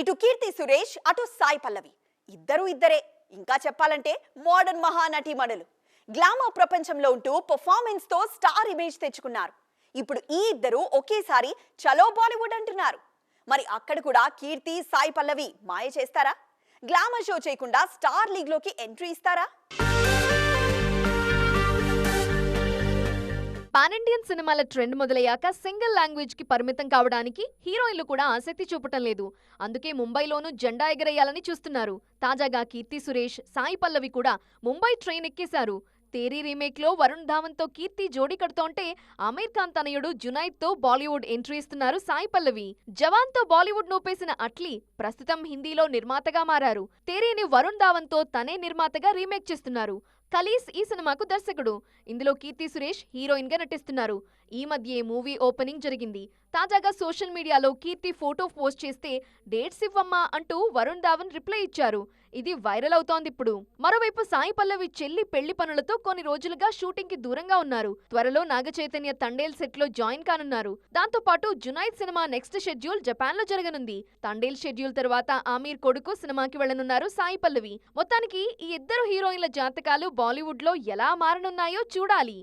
ఇటు కీర్తి సురేష్ అటు సాయి పల్లవి. ఇద్దరు ఇద్దరే. ఇంకా చెప్పాలంటే మోడర్న్ మహానటీమణులు. గ్లామర్ ప్రపంచంలో ఉంటూ పర్ఫార్మెన్స్తో స్టార్ ఇమేజ్ తెచ్చుకున్నారు. ఇప్పుడు ఈ ఇద్దరు ఒకేసారి చలో బాలీవుడ్ అంటున్నారు. మరి అక్కడ కూడా కీర్తి సాయి పల్లవి మాయ చేస్తారా? గ్లామర్ షో చేయకుండా స్టార్ లీగ్లోకి ఎంట్రీ ఇస్తారా? పాన్ ఇండియన్ సినిమాల ట్రెండ్ మొదలయ్యాక సింగిల్ లాంగ్వేజ్కి పరిమితం కావడానికి హీరోయిన్లు కూడా ఆసక్తి చూపటం లేదు. అందుకే ముంబైలోనూ జెండా ఎగరేయాలని చూస్తున్నారు. తాజాగా కీర్తి సురేష్ సాయి పల్లవి కూడా ముంబై ట్రైన్ ఎక్కేశారు. తేరీ రీమేక్లో వరుణ్ ధావన్తో కీర్తి జోడీ కడుతోంటే అమీర్ ఖాన్ తనయుడు జునైద్తో బాలీవుడ్ ఎంట్రీ ఇస్తున్నారు సాయి పల్లవి. జవాన్తో బాలీవుడ్ నూపేసిన అట్లీ ప్రస్తుతం హిందీలో నిర్మాతగా మారారు. తేరీని వరుణ్ ధావన్తో తనే నిర్మాతగా రీమేక్ చేస్తున్నారు. కలీస్ ఈ సినిమాకు దర్శకుడు. ఇందులో కీర్తి సురేష్ హీరోయిన్గా నటిస్తున్నారు. ఈ మధ్యే మూవీ ఓపెనింగ్ జరిగింది? తాజాగా సోషల్ మీడియాలో కీర్తి ఫోటో పోస్ట్ చేస్తే డేట్స్ ఇవ్వమ్మా అంటూ వరుణ్ ధావన్ రిప్లై ఇచ్చారు. ఇది వైరల్ అవుతోంది ఇప్పుడు. మరోవైపు సాయి పల్లవి చెల్లి పెళ్ళి పనులతో కొన్ని రోజులుగా షూటింగ్కి దూరంగా ఉన్నారు. త్వరలో నాగ చైతన్య తండేల్ సెట్లో జాయిన్ కానున్నారు. దాంతో పాటు జునైద్ సినిమా నెక్స్ట్ షెడ్యూల్ జపాన్లో జరగనుంది. తండేల్ షెడ్యూల్ తర్వాత ఆమీర్ కొడుకు సినిమాకి వెళ్ళనున్నారు సాయి పల్లవి. మొత్తానికి ఈ ఇద్దరు హీరోయిన్ల జాతకాలు బాలీవుడ్లో ఎలా మారనున్నాయో చూడాలి.